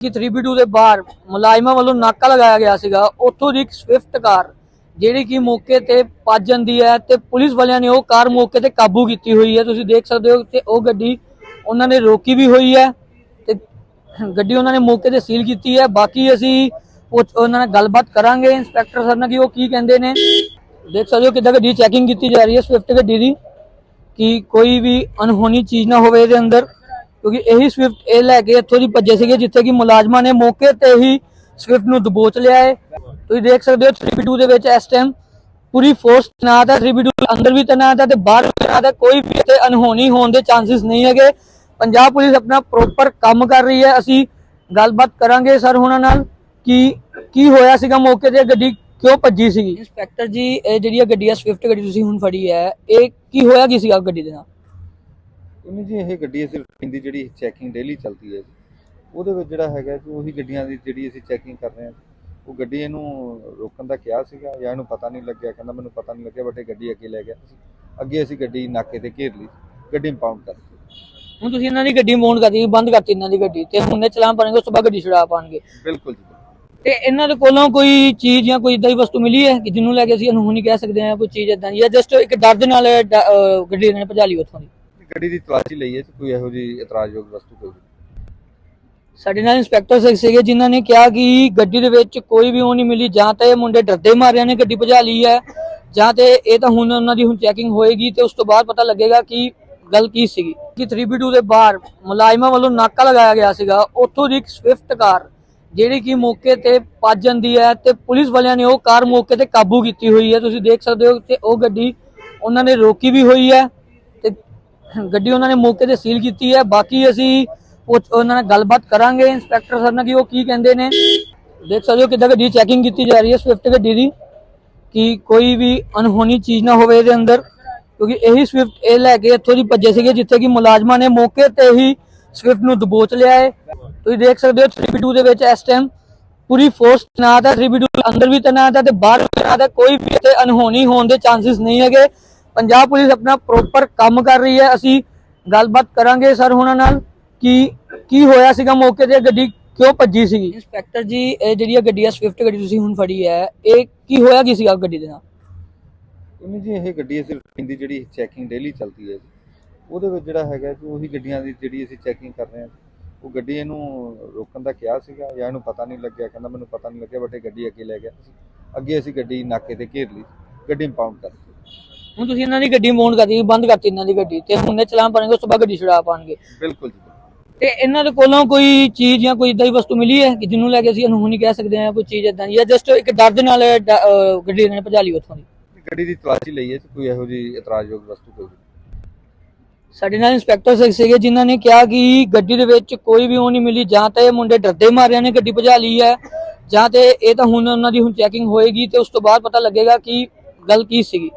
ਕਿ 3B2 ਦੇ ਬਾਹਰ ਮੁਲਾਜ਼ਮਾਂ ਵੱਲੋਂ ਨਾਕਾ ਲਗਾਇਆ ਗਿਆ ਸੀਗਾ, ਉੱਥੋਂ ਦੀ ਇੱਕ ਸਵਿਫਟ ਕਾਰ ਜਿਹੜੀ ਕਿ ਮੌਕੇ ਤੇ ਭੱਜ ਜਾਂਦੀ ਹੈ ਤੇ ਪੁਲਿਸ ਵਾਲਿਆਂ ਨੇ ਉਹ ਕਾਰ ਮੌਕੇ ਤੇ ਕਾਬੂ ਕੀਤੀ ਹੋਈ ਹੈ। ਤੁਸੀਂ ਦੇਖ ਸਕਦੇ ਹੋ ਤੇ ਉਹ ਗੱਡੀ ਉਹਨਾਂ ਨੇ ਰੋਕੀ ਵੀ ਹੋਈ ਹੈ ਤੇ ਗੱਡੀ ਉਹਨਾਂ ਨੇ ਮੌਕੇ ਤੇ ਸੀਲ ਕੀਤੀ ਹੈ। ਬਾਕੀ ਅਸੀਂ ਉਹ- ਉਹਨਾਂ ਨਾਲ ਗੱਲਬਾਤ ਕਰਾਂਗੇ ਇੰਸਪੈਕਟਰ ਸਰ ਨਾਲ ਕਿ ਉਹ ਕੀ ਕਹਿੰਦੇ ਨੇ। ਦੇਖ ਸਕਦੇ ਹੋ ਕਿੱਦਾਂ ਗੱਡੀ ਚੈਕਿੰਗ ਕੀਤੀ ਜਾ ਰਹੀ ਹੈ ਸਵਿਫਟ ਗੱਡੀ ਦੀ, ਕਿ ਕੋਈ ਵੀ ਅਨਹੋਣੀ ਚੀਜ਼ ਨਾ ਹੋਵੇ ਇਹਦੇ ਅੰਦਰ। ਕਿਉਂਕਿ ਇਹੀ ਸਵਿਫਟ ਇਹ ਲੈ ਕੇ ਇੱਥੋਂ ਦੀ ਭੱਜੇ ਸੀਗੇ ਜਿੱਥੇ ਕਿ ਮੁਲਾਜ਼ਮਾਂ ਨੇ ਮੌਕੇ ਤੇ ਹੀ ਸਵਿਫਟ ਨੂੰ ਦਬੋਚ ਲਿਆ ਹੈ। ਤੁਸੀਂ ਦੇਖ ਸਕਦੇ ਹੋ 3B2 ਦੇ ਵਿੱਚ ਇਸ ਟਾਈਮ ਪੂਰੀ ਫੋਰਸ ਤੈਨਾਤ ਹੈ। 3B2 ਅੰਦਰ ਵੀ ਤੈਨਾਤ ਹੈ ਤੇ ਬਾਹਰ ਵੀ ਤੈਨਾਤ ਹੈ। ਕੋਈ ਵੀ ਇੱਥੇ ਅਨਹੋਣੀ ਹੋਣ ਦੇ ਚਾਂਸਸ ਨਹੀਂ ਹੈਗੇ। ਪੰਜਾਬ ਪੁਲਿਸ ਆਪਣਾ ਪ੍ਰੋਪਰ ਕੰਮ ਕਰ ਰਹੀ ਹੈ। ਅਸੀਂ ਗੱਲਬਾਤ ਕਰਾਂਗੇ ਸਰ ਹੁਣਾਂ ਨਾਲ ਕਿ ਕੀ ਹੋਇਆ ਸੀਗਾ ਮੌਕੇ ਤੇ, ਗੱਡੀ ਕਿਉਂ ਭੱਜੀ ਸੀਗੀ? ਇੰਸਪੈਕਟਰ ਜੀ, ਇਹ ਜਿਹੜੀ ਇਹ ਗੱਡੀ ਹੈ ਸਵਿਫਟ ਗੱਡੀ ਤੁਸੀਂ ਹੁਣ ਫੜੀ ਹੈ, ਇਹ ਕੀ ਹੋਇਆ ਕੀ ਸੀਗਾ ਗੱਡੀ ਦੇ ਨਾਲ? ਉਹਨੇ ਜੀ ਇਹ ਗੱਡੀ ਅਸੀਂ ਰੂਟੀਨ ਦੀ ਜਿਹੜੀ ਚੈਕਿੰਗ ਡੇਲੀ ਚੱਲਦੀ ਹੈ ਜੀ ਉਹਦੇ ਵਿੱਚ ਜਿਹੜਾ ਹੈਗਾ ਜੀ ਉਹੀ ਗੱਡੀਆਂ ਦੀ ਜਿਹੜੀ ਅਸੀਂ ਚੈਕਿੰਗ ਕਰ ਰਹੇ ਹਾਂ ਉਹ ਗੱਡੀ ਇਹਨੂੰ ਰੋਕਣ ਦਾ ਕਿਹਾ ਸੀਗਾ ਜਾਂ ਇਹਨੂੰ ਪਤਾ ਨਹੀਂ ਲੱਗਿਆ ਕਹਿੰਦਾ ਮੈਨੂੰ ਪਤਾ ਨਹੀਂ ਲੱਗਿਆ ਬਟ ਇਹ ਗੱਡੀ ਅੱਗੇ ਲੈ ਗਿਆ ਅੱਗੇ ਅਸੀਂ ਗੱਡੀ ਨਾਕੇ ਤੇ ਘੇਰ ਲਈ ਗੱਡੀ ਇੰਪਾਊਂਡ ਕਰ ਦਿੱਤੀ। ਹੁਣ ਤੁਸੀਂ ਇਹਨਾਂ ਦੀ ਗੱਡੀ ਮੌਂਡ ਕਰਤੀ ਬੰਦ ਕਰਤੀ ਇਹਨਾਂ ਦੀ ਗੱਡੀ ਤੇ ਹੁਣ ਇਹ ਚਲਾਨ ਪਾਣਗੇ ਉਸ ਤੋਂ ਬਾਅਦ ਗੱਡੀ ਛੁਡਾ ਪਾਣਗੇ। ਬਿਲਕੁਲ ਜੀ ਤੇ ਇਹਨਾਂ ਦੇ ਕੋਲੋਂ ਕੋਈ ਚੀਜ਼ ਜਾਂ ਕੋਈ ਇਦਾਂ ਦੀ ਵਸਤੂ ਮਿਲੀ ਹੈ ਕਿ ਜਿਹਨੂੰ ਲੈ ਕੇ ਅਸੀਂ ਅਨਹੋਣੀ ਕਹਿ ਸਕਦੇ ਹਾਂ ਕੋਈ ਚੀਜ਼ ਇਦਾਂ ਦੀ ਜਾਂ ਜਸਟ ਇੱਕ ਡਰ ਦੇ ਨਾਲ ਗੱਡੀ ਇਹਨਾਂ ਨੇ ਭਜਾ ਲਈ ਉੱਥੋਂ ਦੀ? ਗੱਡੀ ਦੀ ਤਲਾਸ਼ੀ ਲਈ ਹੈ ਜੀ ਕੋਈ ਇਹੋ ਜੀ ਇਤਰਾਜ਼ਯੋਗ ਵਸਤੂ ਕੋਈ? ਨਹੀਂ। ਸਾਡੇ ਨਾਲ ਇੰਸਪੈਕਟਰ ਸਿੰਘ ਸੀਗੇ ਜਿਨ੍ਹਾਂ ਨੇ ਕਿਹਾ ਕਿ ਗੱਡੀ ਦੇ ਵਿੱਚ ਕੋਈ ਵੀ ਉਹ ਨਹੀਂ ਮਿਲੀ, ਜਾਂ ਤਾਂ ਇਹ ਮੁੰਡੇ ਡਰਦੇ ਮਾਰਿਆਂ ਨੇ ਗੱਡੀ ਭਜਾ ਲਈ ਹੈ, ਜਾਂ ਤੇ ਇਹ ਤਾਂ ਹੁਣ ਉਹਨਾਂ ਦੀ ਹੁਣ ਚੈਕਿੰਗ ਹੋਏਗੀ ਤੇ ਉਸ ਤੋਂ ਬਾਅਦ ਪਤਾ ਲੱਗੇਗਾ ਕਿ ਗੱਲ ਕੀ ਸੀਗੀ। ਕਿ 3B2 ਦੇ ਬਾਹਰ ਮੁਲਾਜ਼ਮਾਂ ਵੱਲੋਂ ਨਾਕਾ ਲਗਾਇਆ ਗਿਆ ਸੀਗਾ, ਉੱਥੋਂ ਦੀ ਇੱਕ ਸਵਿਫਟ ਕਾਰ ਜਿਹੜੀ ਕਿ ਮੌਕੇ ਤੇ ਭੱਜ ਜਾਂਦੀ ਹੈ ਤੇ ਪੁਲਿਸ ਵਾਲਿਆਂ ਨੇ ਉਹ ਕਾਰ ਮੌਕੇ ਤੇ ਕਾਬੂ ਕੀਤੀ ਹੋਈ ਹੈ। ਤੁਸੀਂ ਦੇਖ ਸਕਦੇ ਹੋ ਤੇ ਉਹ ਗੱਡੀ ਉਹਨਾਂ ਨੇ ਰੋਕੀ ਵੀ ਹੋਈ ਹੈ। ਗੱਡੀ ਉਹਨਾਂ ਨੇ ਮੌਕੇ ਤੇ ਸੀਲ ਕੀਤੀ ਹੈ। ਬਾਕੀ ਅਸੀਂ ਉਹਨਾਂ ਨਾਲ ਗੱਲਬਾਤ ਕਰਾਂਗੇ। ਇੰਸਪੈਕਟਰ ਸਰ ਨਾਲ ਕਿ ਉਹ ਕੀ ਕਹਿੰਦੇ ਨੇ। ਦੇਖ ਸਕਦੇ ਹੋ ਕਿੱਦਾਂ ਗੱਡੀ ਚੈਕਿੰਗ ਕੀਤੀ ਜਾ ਰਹੀ ਹੈ ਸਵਿਫਟ ਗੱਡੀ ਦੀ, ਕਿ ਕੋਈ ਵੀ ਅਨਹੋਣੀ ਚੀਜ਼ ਨਾ ਹੋਵੇ ਇਹਦੇ ਅੰਦਰ। ਕਿਉਂਕਿ ਇਹੀ ਸਵਿਫਟ ਇਹ ਲੈ ਕੇ ਇੱਥੋਂ ਦੀ ਭੱਜੇ ਸੀਗੇ, ਜਿੱਥੇ ਕਿ ਮੁਲਾਜ਼ਮਾਂ ਨੇ ਮੌਕੇ ਤੇ ਹੀ ਸਵਿਫਟ ਨੂੰ ਦਬੋਚ ਲਿਆ ਹੈ। ਤੁਸੀਂ ਦੇਖ ਸਕਦੇ ਹੋ 3B2 ਦੇ ਵਿੱਚ ਇਸ ਟਾਈਮ ਪੂਰੀ ਫੋਰਸ ਤੈਨਾਤ ਹੈ। 3B2 ਅੰਦਰ ਵੀ ਤੈਨਾਤ ਹੈ ਤੇ ਬਾਹਰ ਵੀ ਤੈਨਾਤ ਹੈ। ਕੋਈ ਵੀ ਇੱਥੇ ਅਨਹੋਣੀ ਹੋਣ ਦੇ ਚਾਂਸਸ ਨਹੀਂ ਹੈਗੇ। ਪੰਜਾਬ ਪੁਲਿਸ ਆਪਣਾ ਪ੍ਰੋਪਰ ਕੰਮ ਕਰ ਰਹੀ ਹੈ। ਅਸੀਂ ਗੱਲਬਾਤ ਕਰਾਂਗੇ ਸਰ ਹੁਣਾਂ ਨਾਲ ਕਿ ਕੀ ਹੋਇਆ ਸੀਗਾ ਮੌਕੇ ਤੇ ਗੱਡੀ ਕਿਉਂ ਭੱਜੀ ਸੀਗੀ? ਇੰਸਪੈਕਟਰ ਜੀ ਇਹ ਜਿਹੜੀ ਇਹ ਗੱਡੀ ਹੈ ਸਵਿਫਟ ਗੱਡੀ ਤੁਸੀਂ ਹੁਣ ਫੜੀ ਹੈ ਇਹ ਕੀ ਹੋਇਆ ਕੀ ਸੀਗਾ ਗੱਡੀ ਦੇ ਨਾਲ? ਉਹਨੇ ਜੀ ਇਹ ਗੱਡੀ ਅਸੀਂ ਰੂਟੀਨ ਦੀ ਜਿਹੜੀ ਚੈਕਿੰਗ ਡੇਲੀ ਚੱਲਦੀ ਹੈ ਜੀ ਉਹਦੇ ਵਿੱਚ ਜਿਹੜਾ ਹੈਗਾ ਜੀ ਉਹੀ ਗੱਡੀਆਂ ਦੀ ਜਿਹੜੀ ਅਸੀਂ ਚੈਕਿੰਗ ਕਰ ਰਹੇ ਹਾਂ। ਉਹ ਗੱਡੀ ਇਹਨੂੰ ਰੋਕਣ ਦਾ ਕਿਹਾ ਸੀਗਾ ਜਾਂ ਇਹਨੂੰ ਪਤਾ ਨਹੀਂ ਲੱਗਿਆ ਕਹਿੰਦਾ ਮੈਨੂੰ ਪਤਾ ਨਹੀਂ ਲੱਗਿਆ ਬਟ ਇਹ ਗੱਡੀ ਅੱਗੇ ਲੈ ਗਿਆ। ਅੱਗੇ ਅਸੀਂ ਗੱਡੀ ਨਾਕੇ ਤੇ ਘੇਰ ਲਈ ਗੱਡੀ ਇੰਪਾਊਂਡ ਕਰ ਦਿੱਤੀ। ਹੁਣ ਤੁਸੀਂ ਇਹਨਾਂ ਦੀ ਗੱਡੀ ਮੌਂਡ ਕਰਤੀ ਬੰਦ ਕਰਤੀ ਇਹਨਾਂ ਦੀ ਗੱਡੀ ਤੇ ਹੁਣ ਚਲਾਨ ਪਾਣਗੇ ਉਸ ਤੋਂ ਬਾਅਦ ਗੱਡੀ ਛੁਡਾ ਪਾਣਗੇ। ਬਿਲਕੁਲ ਜੀ। ਤੇ ਇਹਨਾਂ ਦੇ ਕੋਲੋਂ ਕੋਈ ਚੀਜ਼ ਜਾਂ ਕੋਈ ਇਦਾਂ ਦੀ ਵਸਤੂ ਮਿਲੀ ਹੈ ਕਿ ਜਿਹਨੂੰ ਲੈ ਕੇ ਅਸੀਂ ਅਨਹੋਣੀ ਕਹਿ ਸਕਦੇ ਹਾਂ ਕੋਈ ਚੀਜ਼ ਇਦਾਂ ਦੀ ਜਾਂ ਜਸਟ ਇੱਕ ਡਰ ਦੇ ਨਾਲ ਡ- ਅਹ ਗੱਡੀ ਇਹਨਾਂ ਨੇ ਭਜਾ ਲਈ ਉੱਥੋਂ ਦੀ? ਗੱਡੀ ਦੀ ਤਲਾਸ਼ੀ ਲਈ ਹੈ ਕੋਈ ਇਹੋ ਜੀ ਇਤਰਾਜ਼ਯੋਗ ਵਸਤੂ ਕੋਈ? ਨਹੀਂ। ਸਾਡੇ ਨਾਲ ਇੰਸਪੈਕਟਰ ਸਿੰਘ ਸੀਗੇ ਜਿਨ੍ਹਾਂ ਨੇ ਕਿਹਾ ਕਿ ਗੱਡੀ ਦੇ ਵਿੱਚ ਕੋਈ ਵੀ ਉਹ ਨਹੀਂ ਮਿਲੀ ਜਾਂ ਤਾਂ ਇਹ ਮੁੰਡੇ ਡਰਦੇ ਮਾਰਿਆਂ ਨੇ ਗੱਡੀ ਭਜਾ ਲਈ ਹੈ ਜਾਂ ਤੇ ਇਹ ਤਾਂ ਹੁਣ ਉਹਨਾਂ ਦੀ ਹੁਣ ਚੈਕਿੰਗ ਹੋਏਗੀ ਤੇ ਉਸ ਤੋਂ ਬਾਅਦ ਪਤਾ ਲੱਗੇਗਾ ਕਿ ਗੱਲ ਕੀ ਸੀਗੀ।